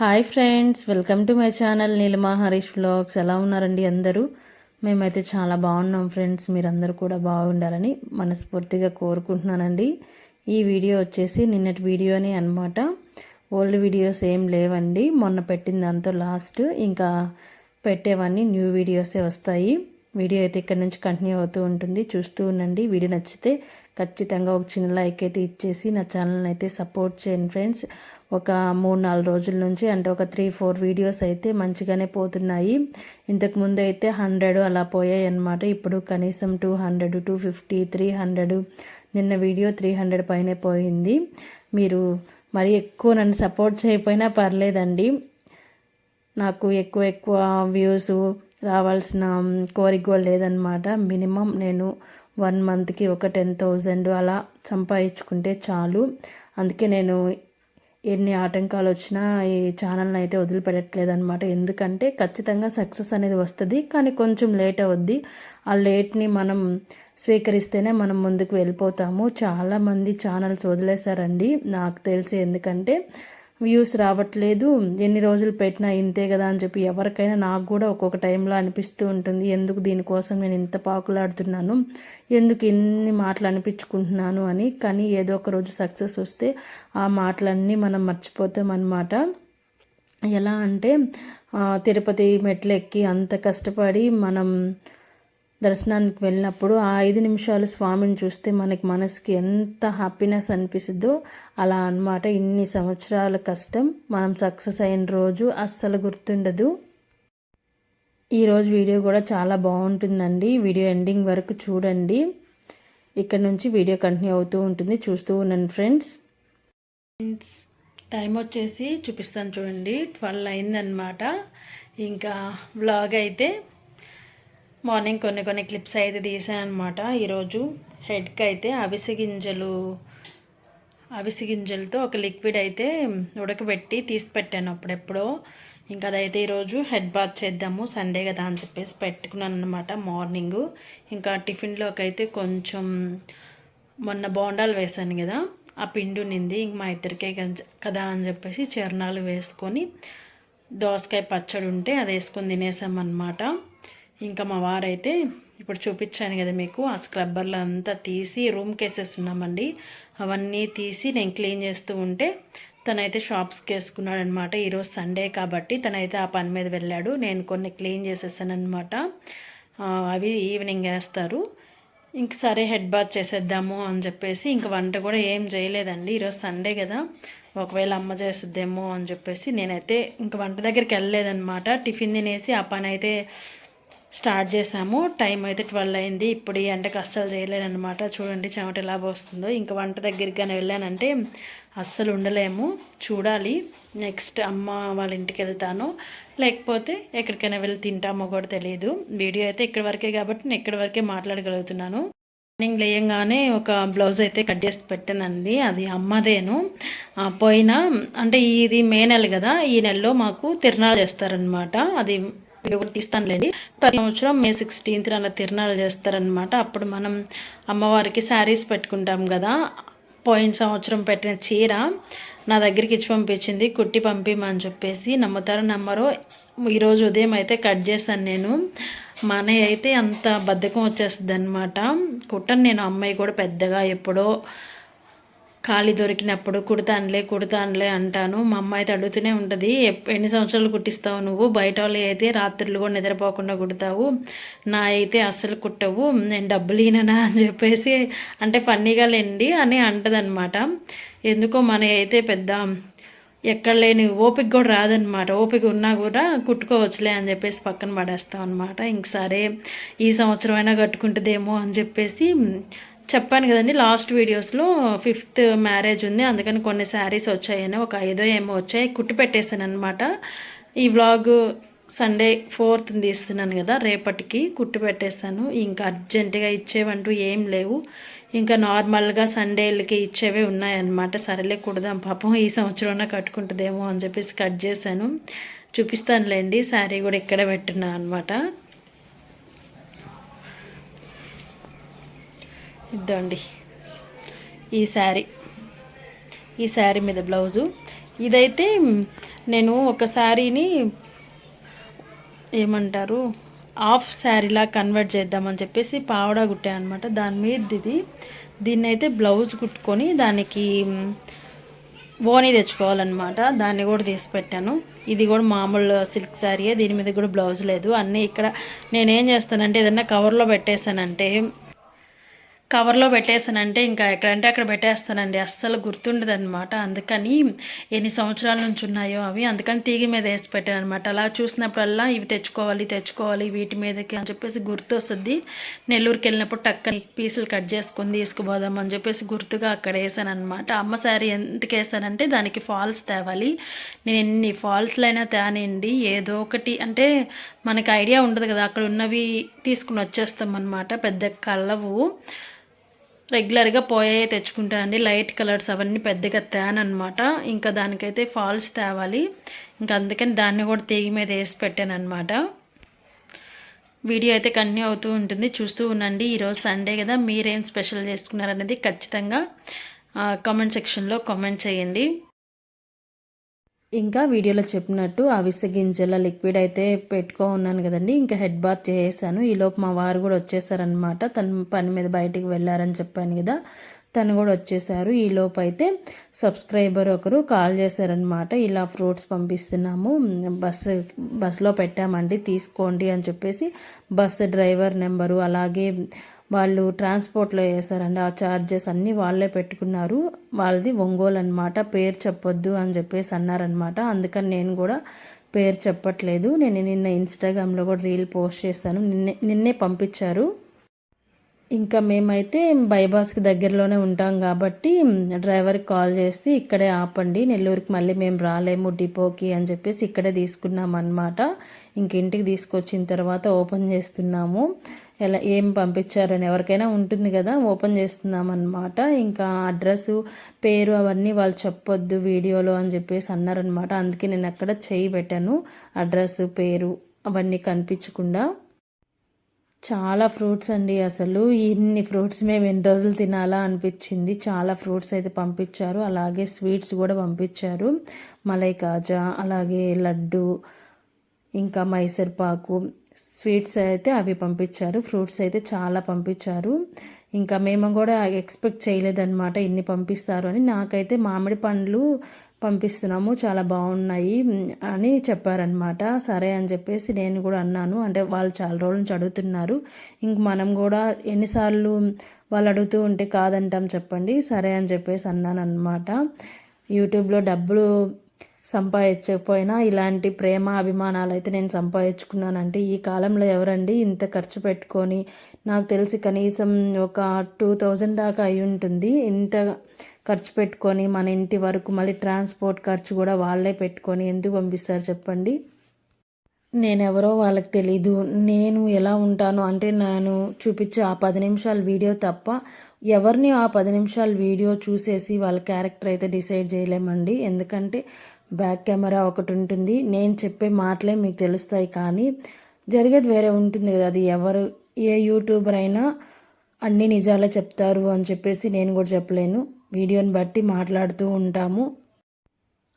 Hi friends welcome to my channel Neelima Harish vlogs. ఎలా ఉన్నారండి అందరూ? మేమైతే చాలా బాగున్నాం ఫ్రెండ్స్ మీరందరూ కూడా బాగుండాలని మనస్ఫూర్తిగా కోరుకుంటున్నానండి. ఈ వీడియో వచ్చేసి నిన్నటి వీడియోనే అనమాట ఓల్డ్ వీడియోస్ ఏం లేవండి మొన్న పెట్టిన దాంతో లాస్ట్ ఇంకా పెట్టేవన్నీ న్యూ వీడియోసే వస్తాయి. వీడియో అయితే ఇక్కడ నుంచి కంటిన్యూ అవుతూ ఉంటుంది. చూస్తూ ఉండండి. వీడియో నచ్చితే ఖచ్చితంగా ఒక చిన్న లైక్ అయితే ఇచ్చేసి నా ఛానల్ని అయితే సపోర్ట్ చేయండి ఫ్రెండ్స్. ఒక మూడు నాలుగు రోజుల నుంచి అంటే ఒక త్రీ ఫోర్ వీడియోస్ అయితే మంచిగానే పోతున్నాయి. ఇంతకుముందు అయితే హండ్రెడ్ అలా పోయాయి అనమాట ఇప్పుడు కనీసం two hundred two fifty three hundred నిన్న వీడియో త్రీ హండ్రెడ్ పైనే పోయింది. మీరు మరి ఎక్కువ నన్ను సపోర్ట్ చేయకపోయినా పర్లేదండి. నాకు ఎక్కువ ఎక్కువ వ్యూస్ రావాల్సిన కోరిక కూడా లేదనమాట మినిమం నేను వన్ మంత్కి ఒక టెన్ థౌజండ్ అలా సంపాదించుకుంటే చాలు. అందుకే నేను ఎన్ని ఆటంకాలు వచ్చినా ఈ ఛానల్ని అయితే వదిలిపెట్టట్లేదు అనమాట ఎందుకంటే ఖచ్చితంగా సక్సెస్ అనేది వస్తుంది కానీ కొంచెం లేట్ అవుద్ది. ఆ లేట్ని మనం స్వీకరిస్తేనే మనం ముందుకు వెళ్ళిపోతాము. చాలామంది ఛానల్స్ వదిలేశారండి. నాకు తెలిసి ఎందుకంటే వ్యూస్ రావట్లేదు. ఎన్ని రోజులు పెట్టినా ఇంతే కదా అని చెప్పి ఎవరికైనా నాకు కూడా ఒక్కొక్క టైంలో అనిపిస్తూ ఉంటుంది. ఎందుకు దీనికోసం నేను ఇంత పాకులాడుతున్నాను? ఎందుకు ఇన్ని మాటలు అనిపించుకుంటున్నాను అని. కానీ ఏదో ఒక రోజు సక్సెస్ వస్తే ఆ మాటలన్నీ మనం మర్చిపోతాం అన్నమాట. ఎలా అంటే తిరుపతి మెట్లు ఎక్కి అంత కష్టపడి మనం దర్శనానికి వెళ్ళినప్పుడు ఆ ఐదు నిమిషాలు స్వామిని చూస్తే మనకి మనసుకి ఎంత హ్యాపీనెస్ అనిపిస్తుందో అలా అనమాట ఇన్ని సంవత్సరాల కష్టం మనం సక్సెస్ అయిన రోజు అస్సలు గుర్తుండదు. ఈరోజు వీడియో కూడా చాలా బాగుంటుందండి. వీడియో ఎండింగ్ వరకు చూడండి. ఇక్కడ నుంచి వీడియో కంటిన్యూ అవుతూ ఉంటుంది. చూస్తూ ఉన్నాను ఫ్రెండ్స్. ఫ్రెండ్స్ టైం వచ్చేసి చూపిస్తాను చూడండి. ట్వెల్వ్ అయిందనమాట ఇంకా వ్లాగ్ అయితే మార్నింగ్ కొన్ని కొన్ని క్లిప్స్ అయితే తీసాను అనమాట ఈరోజు హెడ్కి అయితే అవిసె గింజలు అవిసె గింజలతో ఒక లిక్విడ్ అయితే ఉడకబెట్టి తీసి పెట్టాను అప్పుడెప్పుడో. ఇంకా అదైతే ఈరోజు హెడ్ బాత్ చేద్దాము సండే కదా అని చెప్పేసి పెట్టుకున్నాను అనమాట మార్నింగ్. ఇంకా టిఫిన్లోకి అయితే కొంచెం మొన్న బోండాలు వేసాను కదా ఆ పిండి నింది ఇంక మా ఇద్దరికే కదా అని చెప్పేసి చరణాలు వేసుకొని దోసకాయ పచ్చడి ఉంటే అది వేసుకొని తినేసామన్నమాట. ఇంకా మా వారైతే ఇప్పుడు చూపించాను కదా మీకు ఆ స్క్రబ్బర్లు అంతా తీసి రూమ్కి వేసేస్తున్నామండి. అవన్నీ తీసి నేను క్లీన్ చేస్తూ ఉంటే తనైతే షాప్స్కి వేసుకున్నాడు అనమాట ఈరోజు సండే కాబట్టి తనైతే ఆ పని మీద వెళ్ళాడు. నేను కొన్ని క్లీన్ చేసేసాను అనమాట అవి ఈవినింగ్ వేస్తారు. ఇంక సరే హెడ్ బాత్ చేసేద్దాము అని చెప్పేసి ఇంక వంట కూడా ఏం చేయలేదండి. ఈరోజు సండే కదా. ఒకవేళ అమ్మ చేస్తుందేమో అని చెప్పేసి నేనైతే ఇంక వంట దగ్గరికి వెళ్ళలేదనమాట. టిఫిన్ తినేసి ఆ పని అయితే స్టార్ట్ చేసాము. టైం అయితే ట్వెల్వ్ అయింది. ఇప్పుడు ఈ ఎండకు అస్సలు చేయలేనమాట చూడండి చెమట ఎలా పోస్తుందో. ఇంకా వంట దగ్గరికి కానీ వెళ్ళానంటే అస్సలు ఉండలేము. చూడాలి. నెక్స్ట్ అమ్మ వాళ్ళ ఇంటికి వెళ్తాను. లేకపోతే ఎక్కడికైనా వెళ్ళి తింటామో కూడా తెలియదు. వీడియో అయితే ఇక్కడి వరకే కాబట్టి నేను ఇక్కడ వరకే మాట్లాడగలుగుతున్నాను. మార్నింగ్ లేయంగానే ఒక బ్లౌజ్ అయితే కట్ చేసి పెట్టానండి. అది అమ్మదేను. పోయిన అంటే ఇది మే నెల కదా. ఈ నెలలో మాకు తిరునాళ్ళు చేస్తారనమాట అది వీడియో కూడా తీస్తానులేండి ప్రతి సంవత్సరం మే సిక్స్టీన్త్ అలా తిరునాళ్ళు చేస్తారనమాట అప్పుడు మనం అమ్మవారికి శారీస్ పెట్టుకుంటాం కదా. పోయిన సంవత్సరం పెట్టిన చీర నా దగ్గరికి ఇచ్చి పంపించింది. కుట్టి పంపిమని చెప్పేసి నమ్ముతారో నమ్మరో ఈరోజు ఉదయం అయితే కట్ చేశాను నేను. మన అయితే అంత బద్ధకం వచ్చేస్తుంది అనమాట కుట్టను నేను అమ్మాయి కూడా పెద్దగా ఎప్పుడో ఖాళీ దొరికినప్పుడు కుడతానులే కుడతానులే అంటాను. మా అమ్మ అయితే అడుగుతూనే ఉంటుంది ఎన్ని సంవత్సరాలు కుట్టిస్తావు నువ్వు? బయట వాళ్ళు అయితే రాత్రులు కూడా నిద్రపోకుండా కుడతావు. నా అయితే అస్సలు కుట్టవు నేను డబ్బులు ఈననా అని చెప్పేసి అంటే ఫన్నీగా లేండి అని అంటదనమాట. ఎందుకో మన అయితే పెద్ద ఎక్కడ లేని ఓపిక కూడా రాదనమాట. ఓపిక ఉన్నా కూడా కుట్టుకోవచ్చులే అని చెప్పేసి పక్కన పడేస్తాం అనమాట ఇంక సరే ఈ సంవత్సరం అయినా కట్టుకుంటుందేమో అని చెప్పేసి చెప్పాను కదండి లాస్ట్ వీడియోస్లో ఫిఫ్త్ మ్యారేజ్ ఉంది అందుకని కొన్ని శారీస్ వచ్చాయని ఒక ఐదో ఏమో వచ్చాయి కుట్టి పెట్టేశాను అనమాట ఈ వ్లాగ్ సండే ఫోర్త్ తీస్తున్నాను కదా రేపటికి కుట్టి పెట్టేస్తాను ఇంకా అర్జెంటుగా ఇచ్చేవంటూ ఏం లేవు. ఇంకా నార్మల్గా సండేలకి ఇచ్చేవే ఉన్నాయన్నమాట. సరేలే కుడదాం పాపం ఈ సంవత్సరంలో కట్టుకుంటుందేమో అని చెప్పేసి కట్ చేశాను. చూపిస్తానులేండి శారీ కూడా ఇక్కడ పెట్టున్నా అనమాట ఇద్దండి. ఈ శారీ. ఈ శారీ మీద బ్లౌజు. ఇదైతే నేను ఒక శారీని ఏమంటారు హాఫ్ శారీలా కన్వర్ట్ చేద్దామని చెప్పేసి పావడా కుట్టాను అనమాట దాని మీద ఇది. దీన్ని అయితే బ్లౌజ్ కుట్టుకొని దానికి ఓనీ తెచ్చుకోవాలన్నమాట. దాన్ని కూడా తీసి పెట్టాను. ఇది కూడా మామూలు సిల్క్ శారీయే దీని మీద కూడా బ్లౌజ్ లేదు. అన్నీ ఇక్కడ నేనేం చేస్తానంటే ఏదన్నా కవర్లో పెట్టేశానంటే కవర్లో పెట్టేసానంటే ఇంకా ఎక్కడంటే అక్కడ పెట్టేస్తానండి. అస్సలు గుర్తుండదు అనమాట అందుకని ఎన్ని సంవత్సరాల నుంచి ఉన్నాయో అవి అందుకని తీగ మీద వేసి పెట్టాను అనమాట అలా చూసినప్పుడల్లా ఇవి తెచ్చుకోవాలి తెచ్చుకోవాలి వీటి మీదకి అని చెప్పేసి గుర్తు వస్తుంది నెల్లూరుకి వెళ్ళినప్పుడు టక్క పీసులు కట్ చేసుకుని తీసుకుపోదాం అని చెప్పేసి గుర్తుగా అక్కడ వేసాను అనమాట అమ్మ శారీ ఎందుకు వేసానంటే దానికి ఫాల్స్ తేవాలి. నేను ఎన్ని ఫాల్స్లైనా తేనండి. ఏదో ఒకటి అంటే మనకి ఐడియా ఉండదు కదా. అక్కడ ఉన్నవి తీసుకుని వచ్చేస్తాం అనమాట పెద్ద కళ్ళవు. రెగ్యులర్గా పోయే తెచ్చుకుంటానండి లైట్ కలర్స్ అవన్నీ పెద్దగా తేనమాట ఇంకా దానికైతే ఫాల్స్ తేవాలి. ఇంకా అందుకని దాన్ని కూడా తీగి మీద వేసి పెట్టాను అనమాట వీడియో అయితే కంటిన్యూ అవుతూ ఉంటుంది. చూస్తూ ఉండండి. ఈరోజు సండే కదా. మీరేం స్పెషల్ చేసుకున్నారనేది ఖచ్చితంగా కామెంట్ సెక్షన్లో కామెంట్ చేయండి. ఇంకా వీడియోలో చెప్పినట్టు అవిసె గింజల లిక్విడ్ అయితే పెట్టుకో ఉన్నాను కదండి. ఇంకా హెడ్ బాత్ చేసేసాను. ఈలోపు మా వారు కూడా వచ్చేసారనమాట తన పని మీద బయటికి వెళ్ళారని చెప్పాను కదా. తను కూడా వచ్చేసారు. ఈలోపు అయితే సబ్స్క్రైబర్ ఒకరు కాల్ చేశారనమాట ఇలా ఫ్రూట్స్ పంపిస్తున్నాము. బస్సు బస్సులో పెట్టామండి. తీసుకోండి అని చెప్పేసి బస్సు డ్రైవర్ నెంబరు అలాగే వాళ్ళు ట్రాన్స్పోర్ట్లో వేసారండి ఆ ఛార్జెస్ అన్నీ వాళ్ళే పెట్టుకున్నారు. వాళ్ళది ఒంగోలు అనమాట పేరు చెప్పొద్దు అని చెప్పేసి అన్నారనమాట అందుకని నేను కూడా పేరు చెప్పట్లేదు. నేను నిన్న ఇన్స్టాగ్రామ్లో కూడా రీల్ పోస్ట్ చేశాను. నిన్నే నిన్నే పంపించారు. ఇంకా మేమైతే బైబాస్కి దగ్గరలోనే ఉంటాం కాబట్టి డ్రైవర్కి కాల్ చేసి ఇక్కడే ఆపండి. నెల్లూరుకి మళ్ళీ మేము రాలేము డిపోకి అని చెప్పేసి ఇక్కడే తీసుకున్నాం అనమాట ఇంక ఇంటికి తీసుకొచ్చిన తర్వాత ఓపెన్ చేస్తున్నాము. ఎలా ఏం పంపించారని ఎవరికైనా ఉంటుంది కదా ఓపెన్ చేస్తున్నాం అనమాట ఇంకా అడ్రస్ పేరు అవన్నీ వాళ్ళు చెప్పొద్దు వీడియోలో అని చెప్పేసి అన్నారనమాట అందుకే నేను అక్కడ చేయి పెట్టాను. అడ్రస్ పేరు అవన్నీ కనిపించకుండా. చాలా ఫ్రూట్స్ అండి అసలు. ఇన్ని ఫ్రూట్స్ మేము ఎన్ని రోజులు తినాలా అనిపించింది. చాలా ఫ్రూట్స్ అయితే పంపించారు. అలాగే స్వీట్స్ కూడా పంపించారు. మలై కాజా అలాగే లడ్డు ఇంకా మైసూర్పాకు స్వీట్స్ అయితే అవి పంపించారు ఫ్రూట్స్ అయితే చాలా పంపించారు. ఇంకా మేము కూడా ఎక్స్పెక్ట్ చేయలేదన్నమాట ఇన్ని పంపిస్తారు అని. నాకైతే మామిడి పండ్లు పంపిస్తున్నాము చాలా బాగున్నాయి అని చెప్పారనమాట సరే అని చెప్పేసి నేను కూడా అన్నాను. అంటే వాళ్ళు చాలా రోజుల నుంచి అడుగుతున్నారు. ఇంక మనం కూడా ఎన్నిసార్లు వాళ్ళు అడుగుతూ ఉంటే కాదంటాం చెప్పండి. సరే అని చెప్పేసి అన్నాను అనమాట యూట్యూబ్లో డబ్బులు సంపాదించకపోయినా ఇలాంటి ప్రేమ అభిమానాలు అయితే నేను సంపాదించుకున్నానంటే ఈ కాలంలో ఎవరండి ఇంత ఖర్చు పెట్టుకొని? నాకు తెలిసి కనీసం ఒక టూ థౌజండ్ దాకా అయి ఉంటుంది. ఇంత ఖర్చు పెట్టుకొని మన ఇంటి వరకు మళ్ళీ ట్రాన్స్పోర్ట్ ఖర్చు కూడా వాళ్ళే పెట్టుకొని ఎందుకు పంపిస్తారు చెప్పండి? నేనెవరో వాళ్ళకి తెలీదు. నేను ఎలా ఉంటాను అంటే నేను చూపించే ఆ పది నిమిషాల వీడియో తప్ప ఎవరిని ఆ పది నిమిషాల వీడియో చూసేసి వాళ్ళ క్యారెక్టర్ అయితే డిసైడ్ చేయలేమండి. ఎందుకంటే బ్యాక్ కెమెరా ఒకటి ఉంటుంది. నేను చెప్పే మాటలే మీకు తెలుస్తాయి కానీ జరిగేది వేరే ఉంటుంది కదా. అది ఎవరు ఏ యూట్యూబర్ అయినా అన్ని నిజాలే చెప్తారు అని చెప్పేసి నేను కూడా చెప్పలేను. వీడియోని బట్టి మాట్లాడుతూ ఉంటాము.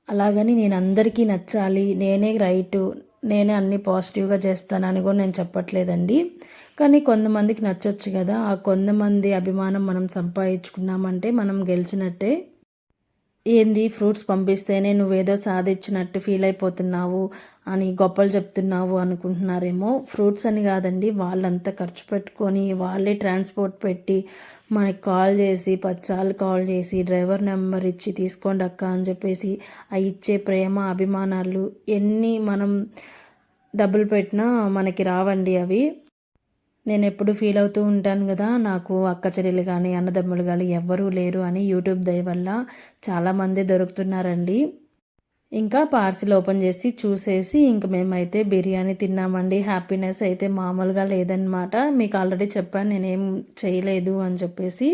అలాగని నేను అందరికీ నచ్చాలి. నేనే రైటు నేనే అన్ని పాజిటివ్గా చేస్తానని కూడా నేను చెప్పట్లేదండి. కానీ కొంతమందికి నచ్చొచ్చు కదా. ఆ కొంతమంది అభిమానం మనం సంపాదించుకున్నామంటే మనం గెలిచినట్టే. ఏంది ఫ్రూట్స్ పంపిస్తేనే నువ్వేదో సాధించినట్టు ఫీల్ అయిపోతున్నావు అని గొప్పలు చెప్తున్నావు అనుకుంటున్నారేమో. ఫ్రూట్స్ అని కాదండి వాళ్ళంతా ఖర్చు పెట్టుకొని వాళ్ళే ట్రాన్స్పోర్ట్ పెట్టి మనకి కాల్ చేసి పదిసార్లు కాల్ చేసి డ్రైవర్ నెంబర్ ఇచ్చి తీసుకోండి అక్క అని చెప్పేసి ఆ ఇచ్చే ప్రేమ అభిమానాలు ఎన్ని మనం డబ్బులు పెట్టినా మనకి రావండి అవి. నేను ఎప్పుడు ఫీల్ అవుతూ ఉంటాను కదా నాకు అక్క చెల్లెలు కానీ అన్నదమ్ములు కానీ ఎవ్వరూ లేరు అని యూట్యూబ్ దయ వల్ల చాలామంది దొరుకుతున్నారండి. ఇంకా పార్సిల్ ఓపెన్ చేసి చూసేసి ఇంక మేమైతే బిర్యానీ తిన్నామండి. హ్యాపీనెస్ అయితే మామూలుగా లేదనమాట మీకు ఆల్రెడీ చెప్పాను నేనేం చేయలేదు అని చెప్పేసి.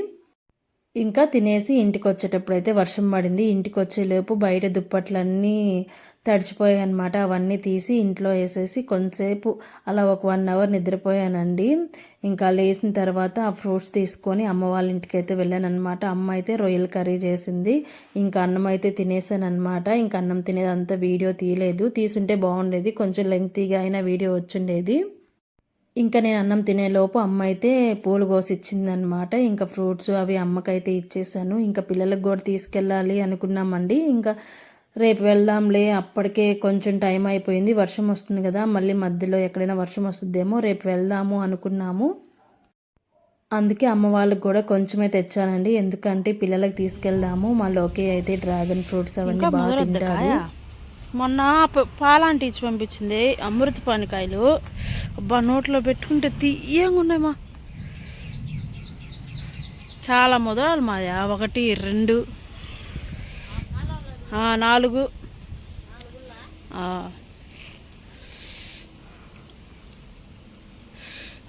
ఇంకా తినేసి ఇంటికి వచ్చేటప్పుడు అయితే వర్షం పడింది. ఇంటికి వచ్చేలోపు బయట దుప్పట్లన్నీ తడిచిపోయాయి అనమాట అవన్నీ తీసి ఇంట్లో వేసేసి కొంతసేపు అలా ఒక వన్ అవర్ నిద్రపోయానండి. ఇంకా లేచిన తర్వాత ఆ ఫ్రూట్స్ తీసుకొని అమ్మ వాళ్ళ ఇంటికి అయితే వెళ్ళానమాట అమ్మ అయితే రొయ్యల కర్రీ చేసింది. ఇంకా అన్నం అయితే తినేసానమాట ఇంకా అన్నం తినేదంతా వీడియో తీయలేదు. తీసుంటే బాగుండేది. కొంచెం లెంగ్తీగా అయినా వీడియో వచ్చిండేది. ఇంకా నేను అన్నం తినేలోపు అమ్మ అయితే పూలు కోసి ఇచ్చిందనమాట ఇంకా ఫ్రూట్స్ అవి అమ్మకైతే ఇచ్చేసాను. ఇంకా పిల్లలకు కూడా తీసుకెళ్ళాలి అనుకున్నామండి. ఇంకా రేపు వెళ్దాంలే అప్పటికే కొంచెం టైం అయిపోయింది. వర్షం వస్తుంది కదా మళ్ళీ మధ్యలో ఎక్కడైనా వర్షం వస్తుందేమో రేపు వెళ్దాము అనుకున్నాము. అందుకే అమ్మ వాళ్ళకి కూడా కొంచెమే తెచ్చానండి. ఎందుకంటే పిల్లలకి తీసుకెళ్దాము. మా లోకే అయితే డ్రాగన్ ఫ్రూట్స్ అవన్నీ బాగా తింటారు. మొన్న ప- పాలాంటి ఇచ్చి పంపించింది అమృత పానికాయలు. అబ్బా నోట్లో పెట్టుకుంటే తీయంగా ఉన్నాయి చాలా మొదలాలు మాయా. ఒకటి రెండు. నాలుగు.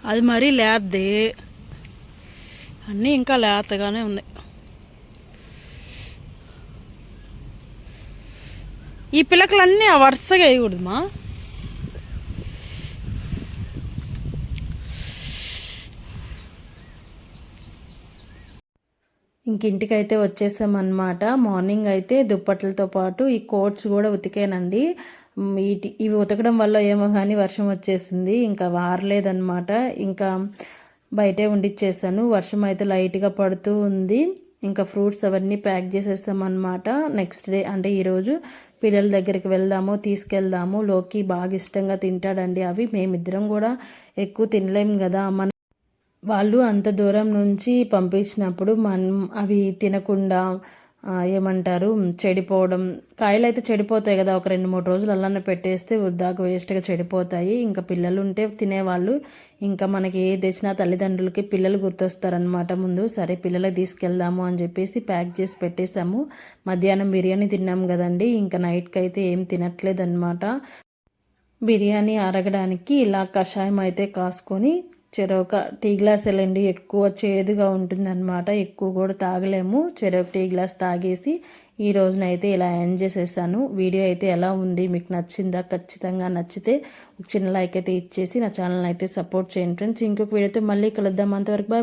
అది మరీ లేద్ది. అన్నీ ఇంకా లేతగానే ఉన్నాయి. ఈ పిలకలన్నీ ఆ వరుసగా వేయకూడదుమా? ఇంకింటికైతే వచ్చేసామన్నమాట. మార్నింగ్ అయితే దుప్పట్లతో పాటు ఈ కోట్స్ కూడా ఉతికానండి. వీటి ఇవి ఉతకడం వల్ల ఏమో కానీ వర్షం వచ్చేసింది. ఇంకా వారలేదన్నమాట. ఇంకా బయటే ఉండిచ్చేసాను. వర్షం అయితే లైట్గా పడుతూ ఉంది. ఇంకా ఫ్రూట్స్ అవన్నీ ప్యాక్ చేసేస్తామన్నమాట. నెక్స్ట్ డే అంటే ఈరోజు పిల్లల దగ్గరికి వెళ్దాము తీసుకెళ్దాము. లోకి బాగా ఇష్టంగా తింటాడండి అవి. మేమిద్దరం కూడా ఎక్కువ తినలేం కదా. మన వాళ్ళు అంత దూరం నుంచి పంపించినప్పుడు మనం అవి తినకుండా ఏమంటారు చెడిపోవడం కాయలు అయితే చెడిపోతాయి కదా ఒక రెండు మూడు రోజులు అలానే పెట్టేస్తే వృద్ధాకు వేస్ట్గా చెడిపోతాయి. ఇంకా పిల్లలు ఉంటే తినేవాళ్ళు ఇంకా మనకి ఏది తెచ్చినా తల్లిదండ్రులకి పిల్లలు గుర్తొస్తారనమాట ముందు సరే పిల్లలకి తీసుకెళ్దాము అని చెప్పేసి ప్యాక్ చేసి పెట్టేశాము. మధ్యాహ్నం బిర్యానీ తిన్నాం కదండి ఇంకా నైట్కి అయితే ఏం తినట్లేదు బిర్యానీ అరగడానికి ఇలా కషాయం అయితే కాసుకొని చెరొక టీ గ్లాస్ వెళ్ళండి ఎక్కువ చేదుగా ఉంటుందన్నమాట. ఎక్కువ కూడా తాగలేము. చెరొక టీ గ్లాస్ తాగేసి ఈ రోజునైతే ఇలా ఎండ్ చేసేసాను. వీడియో అయితే ఎలా ఉంది? మీకు నచ్చిందా? ఖచ్చితంగా నచ్చితే ఒక చిన్న లైక్ అయితే ఇచ్చేసి నా ఛానల్ అయితే సపోర్ట్ చేయండి ఫ్రెండ్స్. ఇంకొక వీడియోతో మళ్ళీ కలుద్దాం. అంతవరకు బాయ్